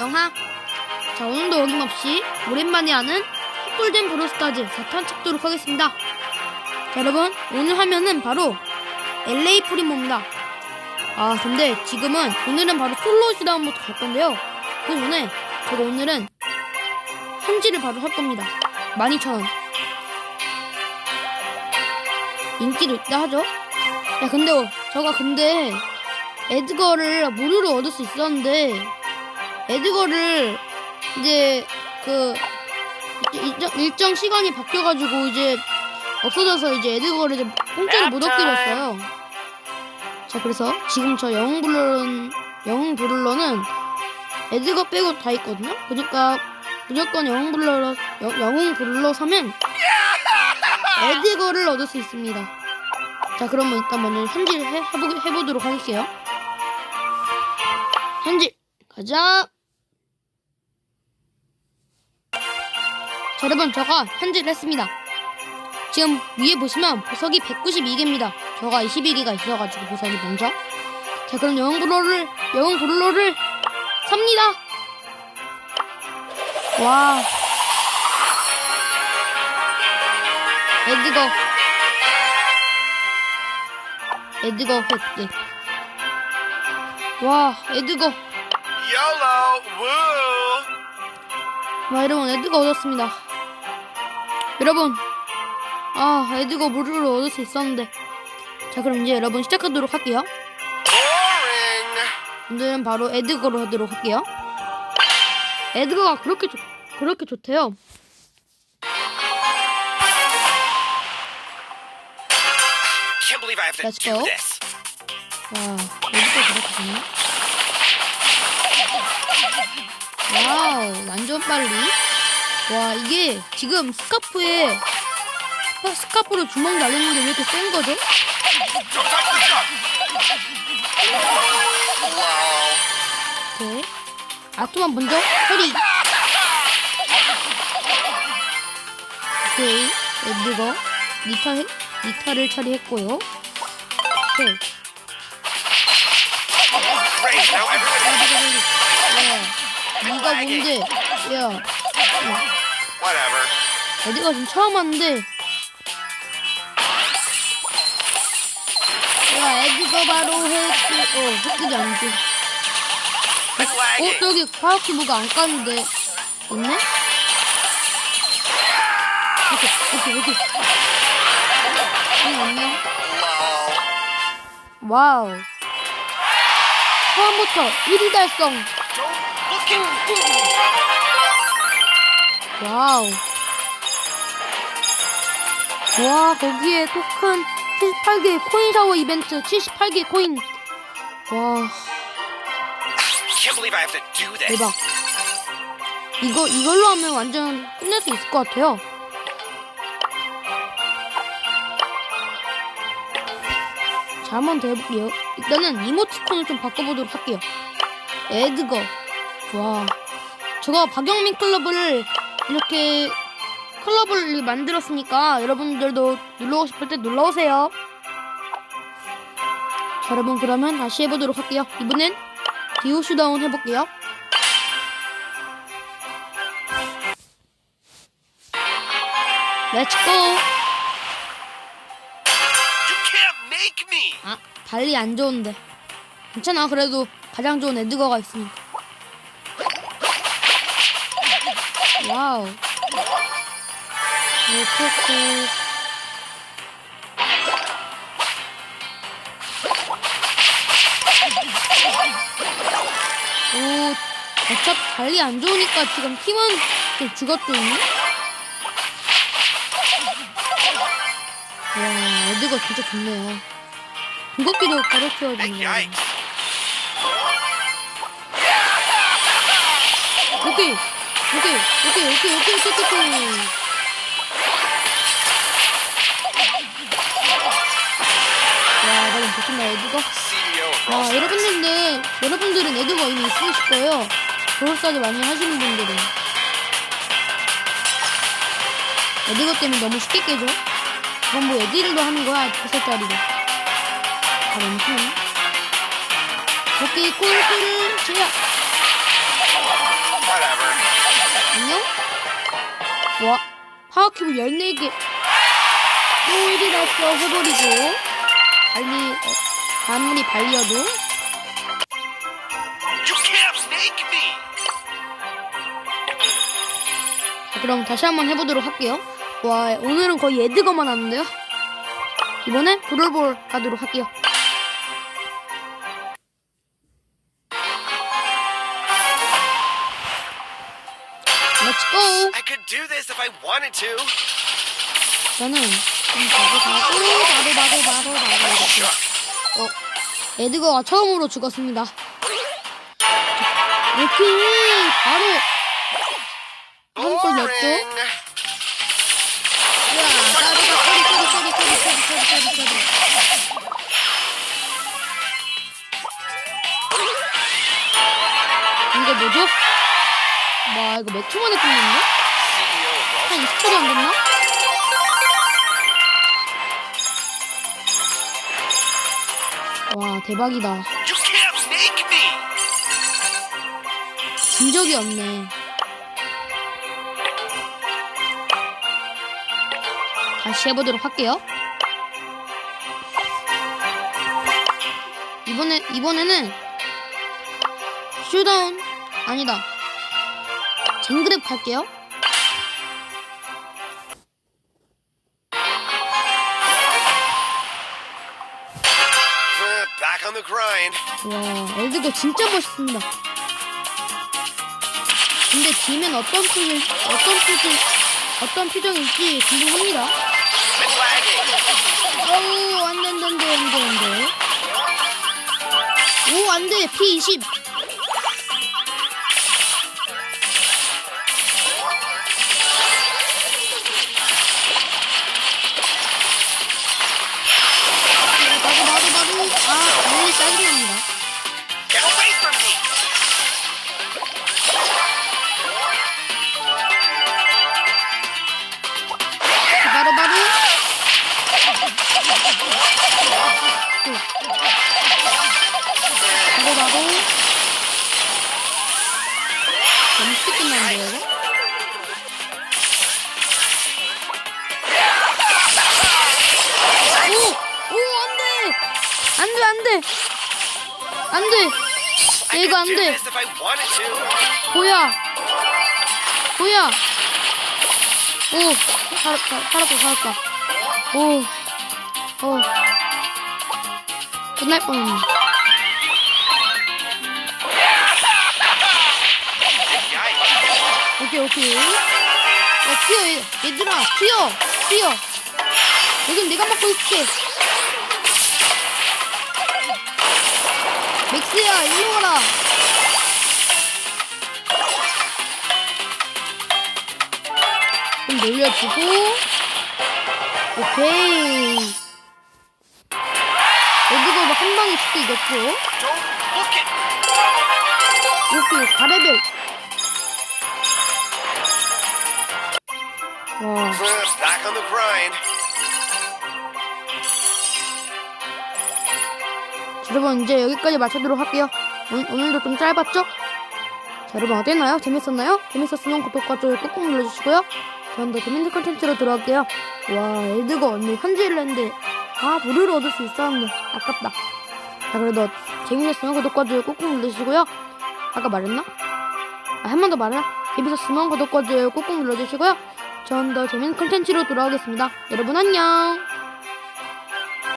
영하. 자, 오늘도 어김없이 오랜만에 하는 꿀잼 브로스타즈 4탄 찍도록 하겠습니다. 자, 여러분, 오늘 화면은 바로 LA 프리모입니다. 아, 근데 지금은, 오늘은 바로 솔로 시다운부터 갈 건데요. 그 전에, 제가 오늘은 현지를 바로 할 겁니다. 12,000원. 인기도 있다 하죠? 야, 근데, 어, 제가 근데, 에드거를 무료로 얻을 수 있었는데, 에드거를, 이제, 그, 일정, 일정 시간이 바뀌어가지고, 이제, 없어져서 이제 에드거를 이제 공짜로 못 얻게 됐어요. 자, 그래서 지금 저 영웅 블러는, 영웅 블러는 에드거 빼고 다 있거든요? 그러니까 무조건 영웅 블러, 영, 영웅 블러 사면 에드거를 얻을 수 있습니다. 자, 그러면 일단 먼저 현질 해, 해보, 해보도록 할게요. 현질, 가자! 여러분, 저가 현질 했습니다. 지금 위에 보시면 보석이 192개입니다. 저가 21개가 있어가지고 보석이 먼저. 자, 그럼 영웅 브로를, 영웅 브로를 삽니다! 와. 에드거. 에드거 획득. 와, 에드거. YOLO! 와, 여러분, 에드거 얻었습니다. 여러분, 아, 에드거 무료로 얻을 수 있었는데. 자, 그럼 이제 여러분 시작하도록 할게요. 오늘은 바로 에드거로 하도록 할게요. 에드거가 그렇게 좋, 그렇게 좋대요. Let's go. 와, 에드거 그렇게 좋네. 와우, 완전 빨리. 와, 이게 지금 스카프에 스카- 스카프로 주먹 날리는 게 왜 이렇게 센 거죠? 오케이. 아토만 먼저 허리. 오케이. 에드거 니타 해- 니타를 처리했고요. 오케이. 야, 네가 뭔데? 야, Whatever. 어디가 지금 처음 왔는데. 야, 에드거 바로 획득, 어, 아니지. I'm 어. 여기 파워키 뭐가 안 까는데. 있네? 오케이, 오케이, 오케이. 응. Lol. 와우. 처음부터 1위 달성. 와우. 와, 거기에 토큰 78개 코인 샤워 이벤트 78개 코인. 와. 대박. 이거, 이걸로 하면 완전 끝낼 수 있을 것 같아요. 자, 한번 더 해볼게요. 일단은 이모티콘을 좀 바꿔보도록 할게요. 에드거. 와. 제가 박영민 클럽을 이렇게 클럽을 만들었으니까 여러분들도 놀러오고 싶을 때 놀러오세요. 자, 여러분 그러면 다시 해보도록 할게요. 이번엔 디오 슈다운 해볼게요. 렛츠고! 아, 달리 안 좋은데. 괜찮아, 그래도 가장 좋은 에드거가 있으니까. 와우. 오, 코코. 오, 어차피 달리 안 좋으니까 지금 죽었도 있네? 와, 에드거 진짜 좋네요. 궁극기도. Yikes. 오케이, 오케이, 오케이, 오케이, 오케이, 오케이, 오케이. 와, 나좀 좋습니다, 에드거. CEO of 와, Brawl 여러분들, 여러분들은 에드거 이미 있으실 거예요. 브롤스타즈 많이 하시는 분들은. 에드거 때문에 너무 쉽게 깨져. 그건 뭐 애들도 하는 거야, 5살짜리도. 다 멈추네. 오케이, 꿀꿀, 제야. 와, 파워큐브 14개. 또 1이 났어, 해버리고. 발리, 어, 단물이 발리어도. 자, 그럼 다시 한번 해보도록 할게요. 와, 오늘은 거의 에드거만 하는데요. 이번엔 브롤볼 가도록 할게요. Could do this if I wanted to. 저는 좀 가고 가고 바로 바로 바로 바로 이렇게 어 에드거가 처음으로 죽었습니다 이렇게 바로 한골 Boring. 야 따르가 소리 소리 소리 소리 소리 소리 소리 소리 이거 뭐죠? 와 이거 몇 초 만에 끝났는데? 한 20초도 안 됐나? 와 대박이다. 진 적이 없네 다시 해보도록 할게요 이번에 이번에는 슈다운 아니다 젠그랩 할게요 와, 엘드거 진짜 멋있습니다. 근데 지면 어떤 표정, 어떤 표정, 어떤 표정일지 궁금합니다. 어우, 안 돼, 안 돼, 안 돼, 안 돼, 안 돼. 오, 안 돼, P20. 아, 달리 짜증납니다. 바로 바로. 바로 바로. 너무 쉽게 끝나는데요 안돼 안돼! 안돼! I 이거 안돼! 뭐야? 뭐야? 오, 살았다, 살았다, 살았다. 오, 어. 끝날 뻔했네. 오케이, 오케이. 야, 튀어, 얘, 얘들아, 튀어, 튀어. 여긴 내가 막고 있을게. 맥스야, 일로 와라. 좀 놀려주고. 오케이. 여기도 뭐한 방에 쉽게 at 오케이, 4레벨. 와. 여러분 이제 여기까지 마치도록 할게요. 오늘, 오늘 도 좀 짧았죠? 자 여러분 어땠나요? 재밌었나요? 재밌었으면 구독과 좋아요 꾹꾹 눌러주시고요. 저는 더 재밌는 컨텐츠로 들어갈게요. 와 엘드가 언니 현질을 했는데 아 무료로 얻을 수 있었는데 아깝다. 자 그래도 재밌었으면 구독과 좋아요 꾹꾹 눌러주시고요. 아까 말했나? 아, 한 번 더 말해라. 재밌었으면 구독과 좋아요 꾹꾹 눌러주시고요. 전 더 재밌는 컨텐츠로 돌아오겠습니다. 여러분 안녕.